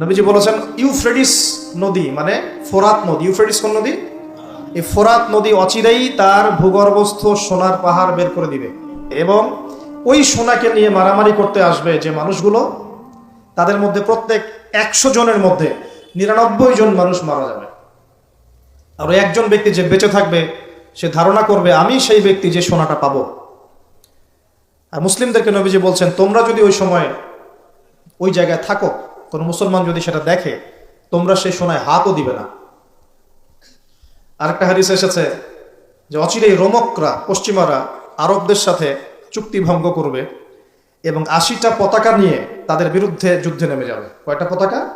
নবীজি বলেছেন ইউফ্রেডিস নদী মানে ফোরাত নদী। ইউফ্রেডিস কোন নদী? এই ফোরাত নদী অচিরেই তার ভূগর্ভস্থ সোনার পাহাড় বের করে দিবে। এবং ওই সোনাকে নিয়ে মারামারি করতে আসবে যে মানুষগুলো, তাদের মধ্যে প্রত্যেক একশো জনের মধ্যে নিরানব্বই জন মানুষ মারা যাবে। আর একজন ব্যক্তি যে বেঁচে থাকবে, সে ধারণা করবে, আমি সেই ব্যক্তি যে সোনাটা পাবো। আর মুসলিমদেরকে নবীজি বলছেন, তোমরা যদি ওই সময় ওই জায়গায় থাকো কোনো মুসলমান যদি সেটা দেখে, তোমরা সেই সোনায় হাতও দিবে না। আরেকটা হাদিস এসেছে যে অচিরেই রোমকরা, পশ্চিমারা আরবদের সাথে চুক্তি ভঙ্গ করবে এবং আশিটা পতাকা নিয়ে তাদের বিরুদ্ধে যুদ্ধে নেমে যাবে। কয়টা পতাকা?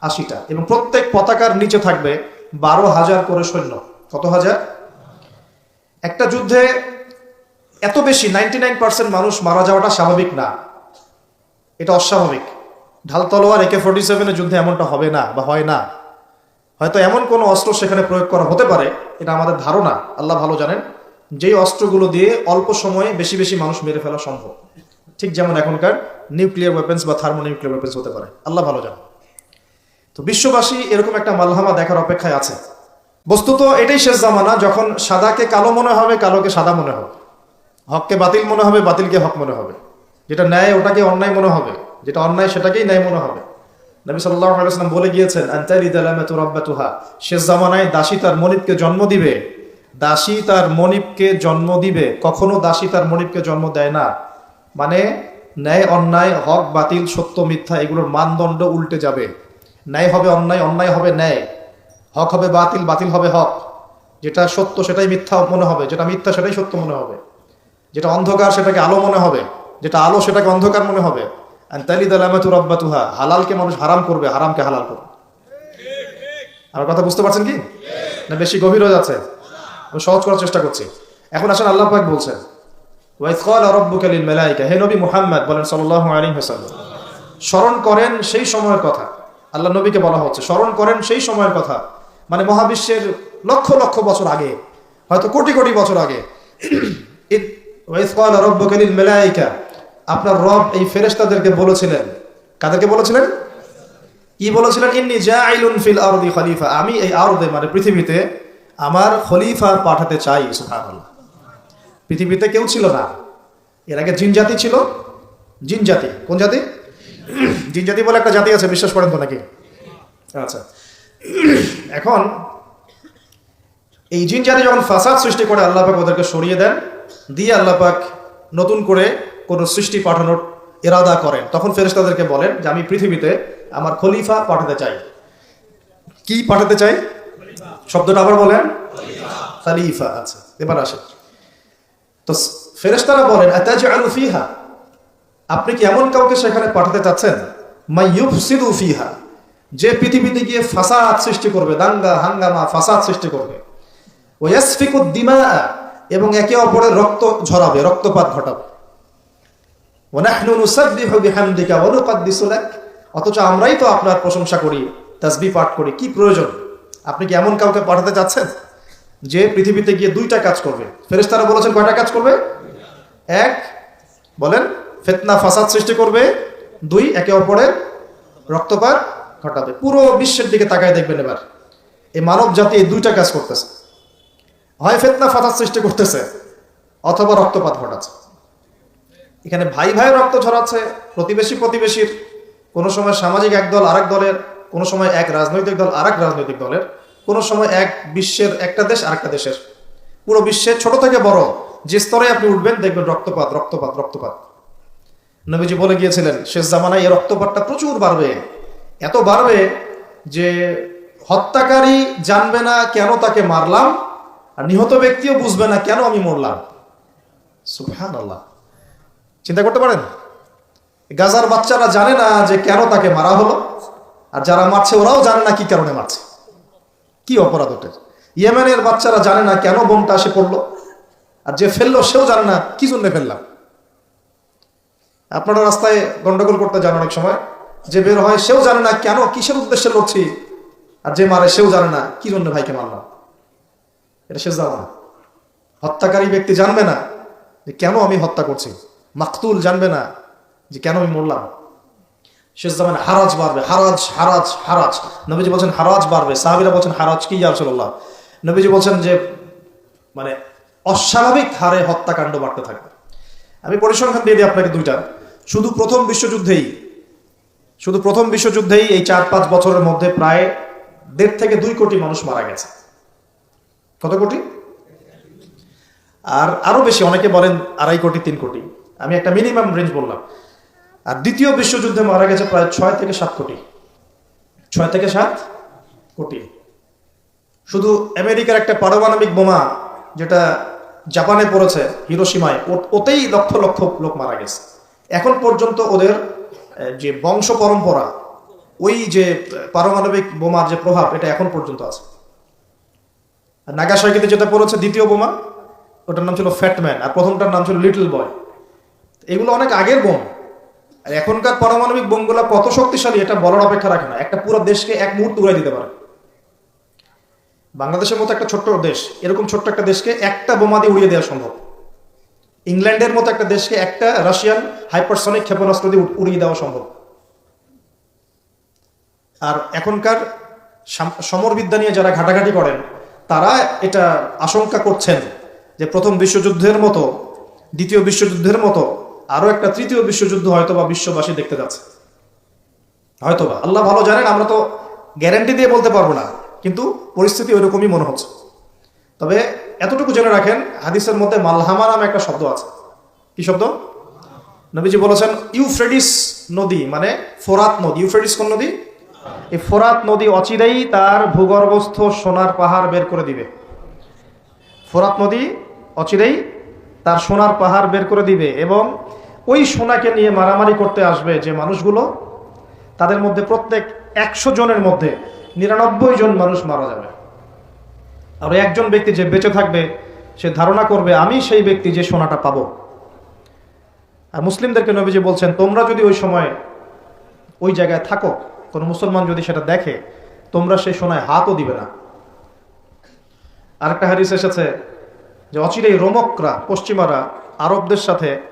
আশিটা। এবং প্রত্যেক পতাকার নিচে থাকবে বারো হাজার করে সৈন্য। কত হাজার? একটা যুদ্ধে এত বেশি নাইনটি মানুষ মারা যাওয়াটা স্বাভাবিক না। এটা অস্বাভাবিক। ঢাল তলোয়ার একে ফোর্টি সেভেনের যুদ্ধে এমনটা হবে না বা হয় না। হয়তো এমন কোনো অস্ত্র সেখানে প্রয়োগ করা হতে পারে, এটা আমাদের ধারণা, আল্লাহ ভালো জানেন। যেই অস্ত্রগুলো দিয়ে অল্প সময়ে বেশি বেশি মানুষ মেরে ফেলা সম্ভব। ঠিক যেমন এখনকার নিউক্লিয়ার ওয়েপেন্স বা থার্মো নিউক্লিয়ার ওয়েপেন্স হতে পারে, আল্লাহ ভালো জানেন। তো বিশ্ববাসী এরকম একটা মালহামা দেখার অপেক্ষায় আছে। বস্তুত এটাই শেষ জামানা, যখন সাদাকে কালো মনে হবে, কালোকে সাদা মনে হবে। হককে বাতিল মনে হবে, বাতিলকে হক মনে হবে। যেটা ন্যায়, ওটাকে অন্যায় মনে হবে। যেটা অন্যায় সেটাকেই ন্যায় মনে হবে। নবী আলাইসালাম বলে গিয়েছেন শেষ জামানায় দাসী তার মনিবকে জন্ম দিবে। দাসী তার মনিবকে জন্ম দিবে। কখনো দাসী তার মনিবকে জন্ম দেয় না। মানে ন্যায়, অন্যায়, হক, বাতিল, সত্য, মিথ্যা, এগুলোর মানদণ্ড উল্টে যাবে। ন্যায় হবে অন্যায় অন্যায় হবে ন্যায়। হক হবে বাতিল বাতিল হবে হক। যেটা সত্য সেটাই মিথ্যা মনে হবে, যেটা মিথ্যা সেটাই সত্য মনে হবে। যেটা অন্ধকার সেটাকে আলো মনে হবে, যেটা আলো সেটাকে অন্ধকার মনে হবে। হালালকে মানুষ হারাম করবে, হারামকে হালাল করবে। আমার কথা বুঝতে পারছেন কি? না, বেশি গভীর হয়ে যাচ্ছে? সহজ করার চেষ্টা করছি। এখন আসেন আল্লাহ পাক বলছেন স্মরণ করেন সেই সময়ের কথা আল্লাহ নবীকে বলা হচ্ছে স্মরণ করেন সেই সময়ের কথা মানে মহাবিশ্বের লক্ষ লক্ষ বছর আগে, হয়তো কোটি কোটি বছর আগে আপনার রব এই ফেরেস্তাদেরকে বলেছিলেন। কাদেরকে বলেছিলেন? কি বলেছিলেন? ইন্নি জাইলুন ফিল আরদি খলিফা। আমি এই আরদে মানে পৃথিবীতে আমার খলিফা পাঠাতে চাই, সুবহানাল্লাহ। পৃথিবীতে কেউ ছিল না। এর আগে জিন জাতি ছিল। জিন জাতি। কোন জাতি? জিন জাতি বলে একটা জাতি আছে, বিশ্বাস করেন তো নাকি? আচ্ছা। এখন এই জিন জাতি যখন ফাসাদ সৃষ্টি করে, আল্লাহ পাক ওদেরকে সরিয়ে দেন, দিয়ে আল্লাহ পাক নতুন করে কোনো সৃষ্টি পাঠানোর এরাদা করেন। তখন ফেরেশতাদেরকে বলেন যে, আমি পৃথিবীতে আমার খলিফা পাঠাতে চাই। কি পাঠাতে চাই? শব্দটা আবার বলেন। খালিফা আচ্ছা এবার আসে তো ফেরেশতারা বলেন ফিহা? আপনি কি এমন কাউকে সেখানে পাঠাতে চাচ্ছেন? ফিহা। যে পৃথিবীতে গিয়ে ফাসাদ সৃষ্টি করবে, দাঙ্গা, হাঙ্গামা, ফাসাদ সৃষ্টি করবে। ওয়াসফিকু দিমা এবং একে অপরের রক্ত ঝরাবে, রক্তপাত ঘটাবে। অথচ আমরাই তো আপনার প্রশংসা করি, তাসবিহ পাঠ করি, কি প্রয়োজন? আপনি কি এমন কাউকে পাঠাতে চাচ্ছেন যে পৃথিবীতে গিয়ে দুইটা কাজ করবে? ফেরেশতারা বলেছেন, কয়টা কাজ করবে? এক, বলেন, ফেতনা, ফাসাদ সৃষ্টি করবে। দুই, একে অপরের রক্তপাত ঘটাবে। পুরো বিশ্বের দিকে তাকায় দেখবেন এবার। এই মানব জাতি এই দুইটা কাজ করতেছে। হয় ফেতনা, ফাসাদ সৃষ্টি করতেছে, অথবা রক্তপাত ঘটাচ্ছে। এখানে ভাই ভাই রক্ত ছড়াচ্ছে, প্রতিবেশী প্রতিবেশীর, কোনো সময় সামাজিক এক দল আরেক দলের, কোনো সময় এক রাজনৈতিক দল আরেক রাজনৈতিক দলের, কোনো সময় এক বিশ্বের একটা দেশ আরেকটা দেশের। পুরো বিশ্বের ছোট থেকে বড় যে স্তরে আপনি উঠবেন, দেখবেন রক্তপাত রক্তপাত রক্তপাত। নবীজি বলে গিয়েছিলেন, শেষ জামানায় এই রক্তপাতটা প্রচুর বাড়বে। এত বাড়বে যে হত্যাকারী জানবে না কেন তাকে মারলাম, আর নিহত ব্যক্তিও বুঝবে না কেন আমি মরলাম। সুফহান আল্লাহ চিন্তা করতে পারেন? গাজার বাচ্চারা জানে না যে কেন তাকে মারা হলো, আর যারা মারছে ওরাও জানে না কি কারণে মারছে। কি অপরাধ ওটার ইয়েমেনের বাচ্চারা জানে না কেন বোমটা আসে পড়ল, আর যে ফেলল সেও জানে না কি জন্য ফেললাম। আপনারা রাস্তায় গন্ডগোল করতে যান অনেক সময়, যে বের হয় সেও জানে না কেন কিসের উদ্দেশ্যে লড়ছি, আর যে মারে সেও জানে না কি জন্য ভাইকে মারলাম। এটা সে জানা না হত্যাকারী ব্যক্তি জানবে না যে কেন আমি হত্যা করছি। মাকতুল জানবে না যে কেন আমি মরলাম। শেষ জামানে হারাজ বাড়বে, হারাজ হারাজ হারাজ। নবীজি বলছেন, হারাজ বাড়বে। সাহাবিরা বলছেন, হারাজ কি ইয়ারসল্লাহ নবীজি বলছেন যে মানে অস্বাভাবিক হারে হত্যাকাণ্ড বাড়তে থাকবে। আমি পরিসংখ্যান দিয়ে দিই আপনাকে দুইটা। শুধু প্রথম বিশ্বযুদ্ধেই, শুধু প্রথম বিশ্বযুদ্ধেই এই চার পাঁচ বছরের মধ্যে প্রায় দেড় থেকে দুই কোটি মানুষ মারা গেছে। কত কোটি? আর আরও বেশি, অনেকে বলেন আড়াই কোটি, তিন কোটি। আমি একটা মিনিমাম রেঞ্জ বললাম। আর দ্বিতীয় বিশ্বযুদ্ধে মারা গেছে প্রায় ছয় থেকে সাত কোটি। ছয় থেকে সাত কোটি। শুধু আমেরিকার একটা পারমাণবিক বোমা যেটা জাপানে পড়েছে হিরোসীমায় ওতেই লক্ষ লক্ষ লোক মারা গেছে। এখন পর্যন্ত ওদের যে বংশ পরম্পরা, ওই যে পারমাণবিক বোমার যে প্রভাব, এটা এখন পর্যন্ত আছে। নাগাসাকিতে যেটা পড়েছে, দ্বিতীয় বোমা, ওটার নাম ছিল ফ্যাটম্যান আর প্রথমটার নাম ছিল লিটল বয় এগুলো অনেক আগের বোম। আর এখনকার পারমাণবিক বোমগুলো কত শক্তিশালী এটা বলার অপেক্ষা রাখে না। একটা পুরো দেশকে এক মুহূর্তে উড়াই দিতে পারে। বাংলাদেশের মতো একটা ছোট্ট দেশ, এরকম ছোট্ট একটা দেশকে একটা বোমা দিয়ে উড়িয়ে দেওয়া সম্ভব। ইংল্যান্ডের মতো একটা দেশকে একটা রাশিয়ান হাইপারসনিক ক্ষেপণাস্ত্র দিয়ে উড়- উড়িয়ে দেওয়া সম্ভব। আর এখনকার সাম- সমরবিদ্যা নিয়ে যারা ঘাটাঘাটি করেন, তারা এটা আশঙ্কা করছেন যে প্রথম বিশ্বযুদ্ধের মতো, দ্বিতীয় বিশ্বযুদ্ধের মতো আরও একটা তৃতীয় বিশ্বযুদ্ধ হয়তো বা বিশ্ববাসী দেখতে যাচ্ছে। হয়তোবা। আল্লাহ ভালো জানেন, আমরা তো গ্যারান্টি দিয়ে বলতে পারব না, কিন্তু পরিস্থিতি ওইরকমই মনে হচ্ছে। তবে এতটুকু জেনে রাখেন, হাদিসের মধ্যে মালহামা নামে একটা শব্দ আছে। কি শব্দ? নবীজি বলেছেন, ইউফ্রেডিস নদী মানে ফোরাত নদী। ইউফ্রেডিস কোন নদী? এই ফোরাত নদী অচিরেই তার ভূগর্ভস্থ সোনার পাহাড় বের করে দিবে। ফোরাত নদী অচিরেই তার সোনার পাহাড় বের করে দিবে এবং ওই সোনাকে নিয়ে মারামারি করতে আসবে যে মানুষগুলো, তাদের মধ্যে প্রত্যেক একশো জনের মধ্যে নিরানব্বই জন মানুষ মারা যাবে। আর একজন ব্যক্তি যে বেঁচে থাকবে, সে ধারণা করবে, আমি সেই ব্যক্তি যে সোনাটা পাবো। আর মুসলিমদেরকে নবীজি বলছেন, তোমরা যদি ওই সময় ওই জায়গায় থাকো, কোনো মুসলমান যদি সেটা দেখে, তোমরা সেই সোনায় হাতও দিবে না। আরেকটা হারিস এসেছে যে অচিরেই রোমকরা, পশ্চিমারা, আরবদের সাথে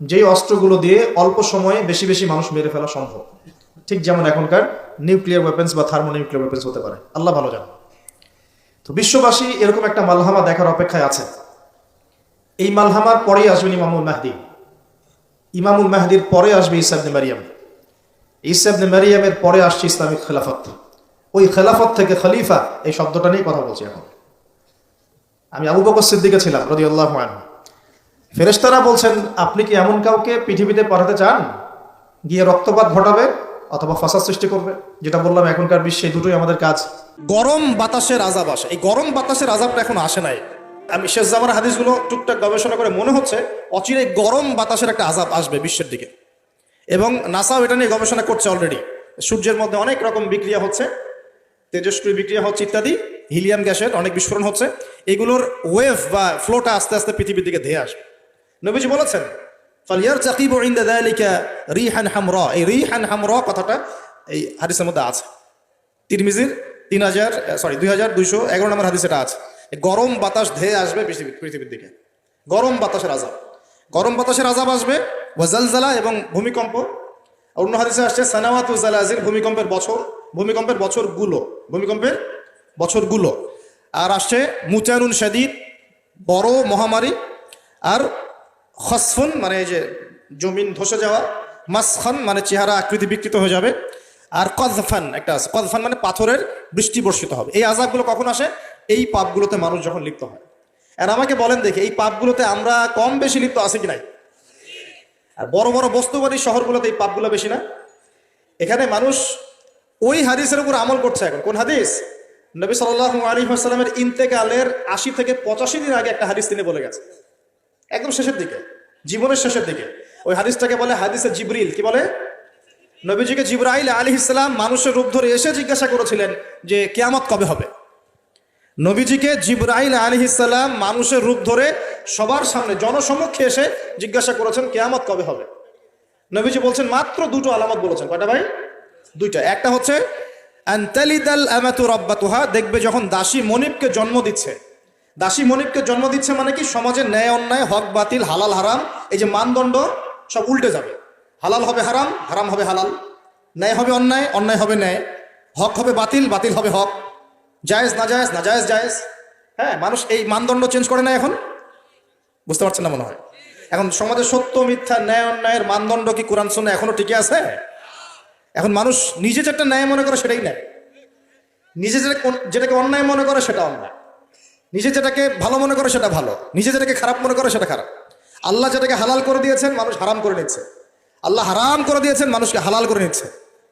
যেই অস্ত্রগুলো দিয়ে অল্প সময়ে বেশি বেশি মানুষ মেরে ফেলা সম্ভব। ঠিক যেমন এখনকার নিউক্লিয়ার ওয়েপেন্স বা থার্মো নিউক্লিয়ার ওয়েপেন্স হতে পারে। আল্লাহ ভালো জানেন। তো বিশ্ববাসী এরকম একটা মালহামা দেখার অপেক্ষায় আছে। এই মালহামার পরেই আসবেন ইমামুল মাহদি। ইমামুল মাহদির পরে আসবে ইসাবনে মারিয়াম। ইসাবনে মারিয়ামের পরে আসছে ইসলামিক খেলাফত। ওই খেলাফত থেকে খলিফা, এই শব্দটা নিয়ে কথা বলছি এখন। আমি আবু বকর সিদ্দিকে ছিলাম রদি আল্লাহ ফেরেস্তারা বলছেন, আপনি কি এমন কাউকে পৃথিবীতে পাঠাতে চান? গিয়ে রক্তপাত ঘটাবে অথবা ফাসাদ সৃষ্টি করবে? যেটা বললাম, এখনকার বিশ্বে দুটোই আমাদের কাজ। গরম বাতাসের আজাব আসে। এই গরম বাতাসের আজাবটা এখন আসে নাই। আমি শেষ জামার হাদিসগুলো টুকটাক গবেষণা করে মনে হচ্ছে, অচিরে গরম বাতাসের একটা আজাব আসবে বিশ্বের দিকে। এবং নাসাও এটা নিয়ে গবেষণা করছে অলরেডি সূর্যের মধ্যে অনেক রকম বিক্রিয়া হচ্ছে, তেজস্ক্রিয় বিক্রিয়া হচ্ছে ইত্যাদি, হিলিয়াম গ্যাসের অনেক বিস্ফোরণ হচ্ছে। এগুলোর ওয়েভ বা ফ্লোটা আস্তে আস্তে পৃথিবীর দিকে ধেয়ে আসবে। নবীজি বলেছেন ফালিয়ার চাকিব ইন্দা দালিকা রিহান হামরা এই রিহান হামরা কথাটা এই হাদিসের মধ্যে আছে। তিরমিজির তিন হাজার সরি দুই হাজার দুইশো এগারো নম্বর হাদিস এটা আছে। গরম বাতাস ধেয়ে আসবে পৃথিবী, পৃথিবীর দিকে। গরম বাতাসের আজাব। গরম বাতাসের আজাব আসবে ওয়াজালজালা এবং ভূমিকম্প। অন্য হাদিসে আসছে, সানাওয়াত জালাজির ভূমিকম্পের বছর, ভূমিকম্পের বছরগুলো ভূমিকম্পের বছরগুলো। আর আসছে, মুচানুন শাদিদ বড় মহামারী। আর খসফুন মানে এই যে জমিন ধসে যাওয়া, মাসখান মানে চেহারা আকৃতি বিকৃত হয়ে যাবে। আর কদফান একটা আছে। কদফান মানে পাথরের বৃষ্টি বর্ষিত হবে। এই আজাবগুলো কখন আসে? এই পাপগুলোতে মানুষ যখন লিপ্ত হয়। আর আমাকে বলেন দেখি, এই পাপগুলোতে আমরা কম বেশি লিপ্ত আছি কি নাই? আর বড় বড় বস্তুবাদী শহরগুলোতে এই পাপগুলো বেশি না। এখানে মানুষ ওই হাদিসের উপর আমল করছে এখন। কোন হাদিস? নবী সাল্লাহ আলী আসসালামের ইন্তেকালের আশি থেকে পঁচাশি দিন আগে একটা হাদিস তিনি বলে গেছে একদম শেষের দিকে, জীবনের শেষের দিকে। ওই হাদিসটাকে বলে হাদিসে জিবরিল, কি বলে? নবীজিকে জিব্রাইল আলী ইসলাম মানুষের রূপ ধরে এসে জিজ্ঞাসা করেছিলেন যে কেয়ামত কবে হবে? নবীজিকে জিব্রাইল আলী ইসলাম মানুষের রূপ ধরে সবার সামনে, জনসমক্ষে এসে জিজ্ঞাসা করেছেন কেয়ামত কবে হবে? নবীজি বলছেন, মাত্র দুটো আলামত বলেছেন। কয়টা ভাই? দুইটা। একটা হচ্ছে দেখবে যখন দাসী মনিবকে জন্ম দিচ্ছে দাসী মনিবকে জন্ম দিচ্ছে মানে কি? সমাজের ন্যায় অন্যায়, হক বাতিল, হালাল, হারাম। এই যে মানদণ্ড, সব উল্টে যাবে। হালাল হবে হারাম হারাম হবে হালাল। ন্যায় হবে অন্যায় অন্যায় হবে ন্যায়। হক হবে বাতিল বাতিল হবে হক। জায়েজ, না জায়েজ না জায়েজ জায়েজ। হ্যাঁ মানুষ এই মানদণ্ড চেঞ্জ করে না এখন? বুঝতে পারছেন না মনে হয়? এখন সমাজে সত্য, মিথ্যা, ন্যায়, অন্যায়ের মানদণ্ড কি কোরআন শুনে এখনও টিকে আছে? এখন মানুষ নিজে যেটা ন্যায় মনে করে সেটাই ন্যায় নিজে যেটা যেটাকে অন্যায় মনে করে সেটা অন্যায় নিজে যেটাকে ভালো মনে করে সেটা ভালো, নিজে যেটাকে খারাপ মনে করে সেটা খারাপ। আল্লাহ যেটাকে হালাল করে দিয়েছেন, মানুষ হারাম করে নিচ্ছে। আল্লাহ হারাম করে দিয়েছেন, মানুষকে হালাল করে নিচ্ছে।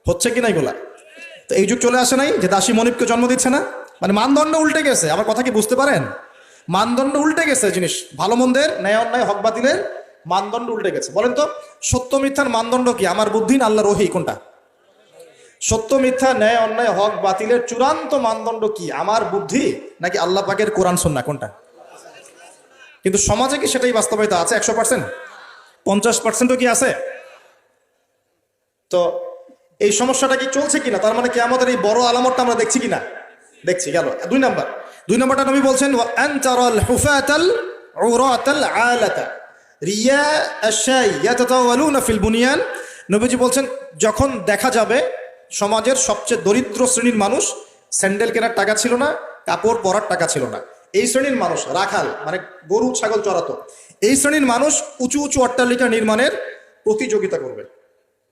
হচ্ছে কি না এগুলা তো এই যুগ চলে আসে নাই যে দাসী মনিবকে জন্ম দিচ্ছে না? মানে মানদণ্ড উল্টে গেছে, আমার কথা কি বুঝতে পারেন? মানদণ্ড উল্টে গেছে জিনিস, ভালো মন্দের, ন্যায় অন্যায়, হক বাতিলের মানদণ্ড উল্টে গেছে। বলেন তো, সত্য মিথ্যার মানদণ্ড কি? আমার বুদ্ধি না আল্লাহ রহি কোনটা? সত্য মিথ্যা, ন্যায় অন্যায়, হক বাতিলের চূড়ান্ত মানদণ্ড কি? আমার বুদ্ধি নাকি আল্লাহ পাকের কোরআন সন্না কোনটা? কিন্তু সমাজে কি সেটাই বাস্তবায়িত আছে? একশো পার্সেন্ট? পঞ্চাশ পার্সেন্টও কি আছে? তো এই সমস্যাটা কি চলছে কিনা? তার মানে কি আমাদের এই বড় আলামতটা আমরা দেখছি কিনা? দেখছি, গেল। দুই নাম্বার। দুই নাম্বারটা নবী বলছেন নবীজি বলছেন, যখন দেখা যাবে সমাজের সবচেয়ে দরিদ্র শ্রেণির মানুষ, স্যান্ডেল কেনার টাকা ছিল না কাপড় পরার টাকা ছিল না। এই শ্রেণির মানুষ, রাখাল মানে গরু, ছাগল চড়াতো এই শ্রেণির মানুষ উঁচু উঁচু অট্টালিকা নির্মাণের প্রতিযোগিতা করবে।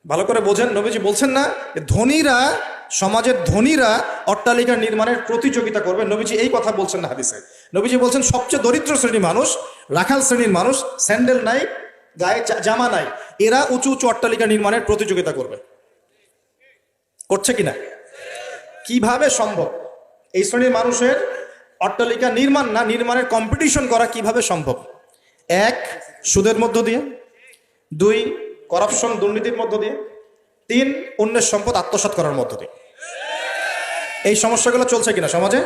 ভালো করে বোঝেন, নবীজি বলছেন না ধনীরা, সমাজের ধনীরা অট্টালিকা নির্মাণের প্রতিযোগিতা করবে। নবীজি এই কথা বলছেন না হাদিসে। নবীজি বলছেন, সবচেয়ে দরিদ্র শ্রেণির মানুষ, রাখাল শ্রেণির মানুষ, স্যান্ডেল নাই, গায়ে জামা নাই, এরা উঁচু উঁচু অট্টালিকা নির্মাণের প্রতিযোগিতা করবে। করছে কিনা? কীভাবে সম্ভব? এই শ্রেণির মানুষের অট্টালিকা নির্মাণ না নির্মাণের কম্পিটিশন করা কীভাবে সম্ভব? এক, সুদের মধ্য দিয়ে। দুই করাপশন দুর্নীতির মধ্য দিয়ে। তিন, অন্যের সম্পদ আত্মসাৎ করার মধ্য দিয়ে। এই সমস্যাগুলো চলছে কিনা সমাজে?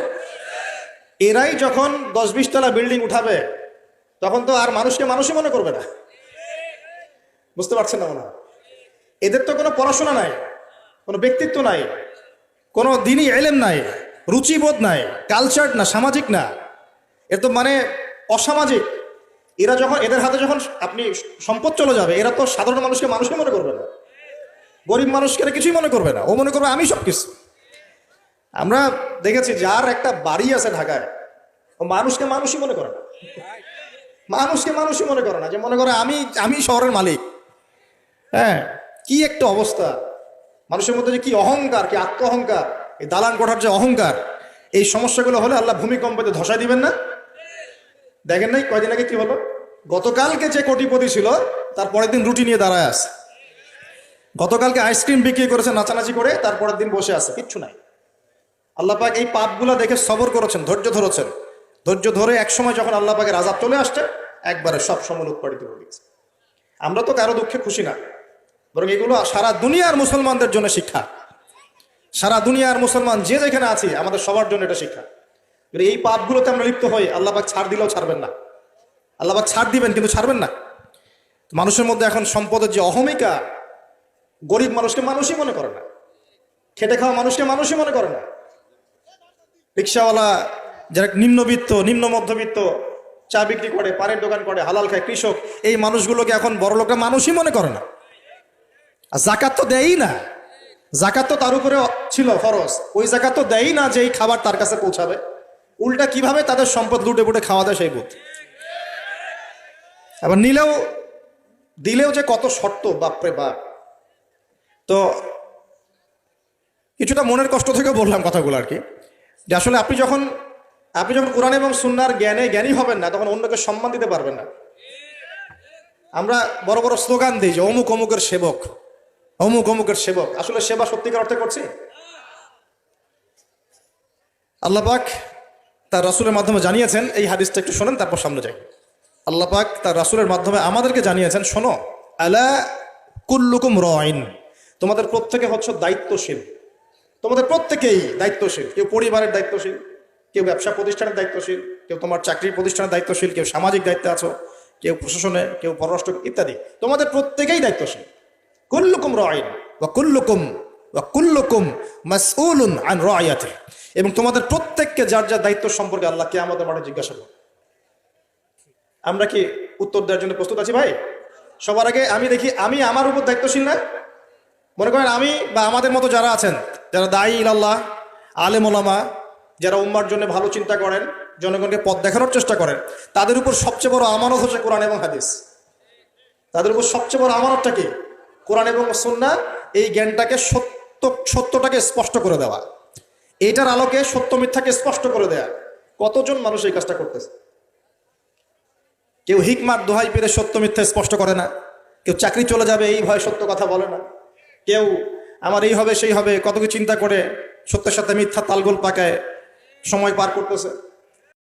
এরাই যখন দশ বিশ তলা বিল্ডিং উঠাবে, তখন তো আর মানুষকে মানুষই মনে করবে না। বুঝতে পারছেন না মনে এদের তো কোনো পড়াশোনা নাই, কোনো ব্যক্তিত্ব নাই, কোনো দিনই এলেম নাই। রুচিবোধ নাই কালচার না, সামাজিক না। এর তো মানে অসামাজিক। এরা যখন, এদের হাতে যখন আপনি সম্পদ চলে যাবে, এরা তো সাধারণ মানুষকে মানুষকে মনে করবে না। গরিব মানুষকে এরা কিছুই মনে করবে না। ও মনে করবে, আমি সব কিছু আমরা দেখেছি, যার একটা বাড়ি আছে ঢাকায়, ও মানুষকে মানুষই মনে করে না। মানুষকে মানুষই মনে করে না, যে মনে করে, আমি আমি শহরের মালিক। হ্যাঁ কি একটা অবস্থা। মানুষের মধ্যে যে কি অহংকার, কি আত্ম অহংকার এই দালান কোঠার যে অহংকার, এই সমস্যাগুলো হলে আল্লাহ ভূমিকম্পতে ধসাই দিবেন না। দেখেন নাই, কয়দিন আগে কি হলো গতকালকে যে কোটিপতি ছিল, তার পরের দিন রুটি নিয়ে দাঁড়ায় আছে। গতকালকে আইসক্রিম বিক্রি করেছে, নাচানাচি করে তারপরের দিন বসে আছে, কিচ্ছু নাই। আল্লাহ পাক এই পাপগুলা দেখে সবর করেছেন, ধৈর্য ধরেছেন। ধৈর্য ধরে একসময় যখন আল্লাহ পাকের আজাব চলে আসছে, একবারে সব সময় উৎপাদিত হয়ে গেছে। আমরা তো কারও দুঃখে খুশি না, বরং এগুলো সারা দুনিয়ার মুসলমানদের জন্য শিক্ষা। সারা দুনিয়ার মুসলমান যে যেখানে আছে, আমাদের সবার জন্য এটা শিক্ষা। এই পাপগুলোতে আমরা লিপ্ত হই আল্লাহ পাক ছাড় দিলেও ছাড়বেন না। আল্লাহ পাক ছাড় দিবেন, কিন্তু ছাড়বেন না। মানুষের মধ্যে এখন সম্পদের যে অহমিকা, গরিব মানুষকে মানুষই মনে করে না। খেটে খাওয়া মানুষকে মানুষই মনে করে না। রিক্সাওয়ালা, যারা নিম্নবিত্ত, নিম্ন মধ্যবিত্ত, চা বিক্রি করে, পানের দোকান করে, হালাল খায়, কৃষক, এই মানুষগুলোকে এখন বড় লোকরা মানুষই মনে করে না। আর জাকাত তো দেয়ই না। জাকাত তো তার উপরে ছিল ফরজ। ওই জাকাত তো দেয়ই না যে এই খাবার তার কাছে পৌঁছাবে। উল্টা কীভাবে তাদের সম্পদ লুটে পুটে খাওয়া দেয় সেই বুধ আবার নিলেও, দিলেও যে কত শর্ত, বাপরে বাপ। তো কিছুটা মনের কষ্ট থেকে বললাম কথাগুলো আর কি। যে আসলে আপনি যখন আপনি যখন কোরআন এবং সুন্নার জ্ঞানে জ্ঞানী হবেন না, তখন অন্যকে সম্মান দিতে পারবেন না। আমরা বড় বড় স্লোগান দিই যে অমুক অমুকের সেবক। অমুক অমুকের সেবক। আসলে সেবা সত্যিকার অর্থে করছে? আল্লাহ পাক তার রাসুলের মাধ্যমে জানিয়েছেন, এই হাদিসটা একটু শোনেন, তারপর সামনে যাই। আল্লাহ পাক তার রাসুলের মাধ্যমে আমাদেরকে জানিয়েছেন, শোনো, আলা কুল্লুকুম রয়ন তোমাদের প্রত্যেকে হচ্ছে দায়িত্বশীল। তোমাদের প্রত্যেকেই দায়িত্বশীল। কেউ পরিবারের দায়িত্বশীল, কেউ ব্যবসা প্রতিষ্ঠানের দায়িত্বশীল, কেউ তোমার চাকরির প্রতিষ্ঠানের দায়িত্বশীল, কেউ সামাজিক দায়িত্বে আছো, কেউ প্রশাসনে, কেউ পররাষ্ট্র, ইত্যাদি। তোমাদের প্রত্যেকেই দায়িত্বশীল। কুল্লুকুম রাইন বা কুল্লুকুম বা কুল্লুকুম মাসউলুন আন রায়াতে এবং তোমাদের প্রত্যেককে যার যার দায়িত্ব সম্পর্কে আল্লাহ কে আমাদের মাঠে জিজ্ঞাসা করবে। আমরা কি উত্তর দেওয়ার জন্য প্রস্তুত আছি ভাই? সবার আগে আমি দেখি, আমি আমার উপর দায়িত্বশীল না? মনে করেন আমি বা আমাদের মতো যারা আছেন, যারা দায়ী ইলাল্লাহ, আলেম ওলামা, যারা উম্মার জন্য ভালো চিন্তা করেন, জনগণকে পথ দেখানোর চেষ্টা করেন, তাদের উপর সবচেয়ে বড় আমানত হচ্ছে কোরআন এবং হাদিস। তাদের উপর সবচেয়ে বড় আমানতটা কি? কোরআন এবং সন্না এই জ্ঞানটাকে সত্য, সত্যটাকে স্পষ্ট করে দেওয়া। এটার আলোকে সত্য মিথ্যাকে স্পষ্ট করে দেয়া। কতজন মানুষ এই কাজটা করতেছে? কেউ হিকমার দোহাই পেরে সত্য মিথ্যা স্পষ্ট করে না। কেউ চাকরি চলে যাবে, এই ভয়ে সত্য কথা বলে না। কেউ আমার এই হবে, সেই হবে, কত কিছু চিন্তা করে সত্যের সাথে মিথ্যা তালগোল পাকায় সময় পার করতেছে।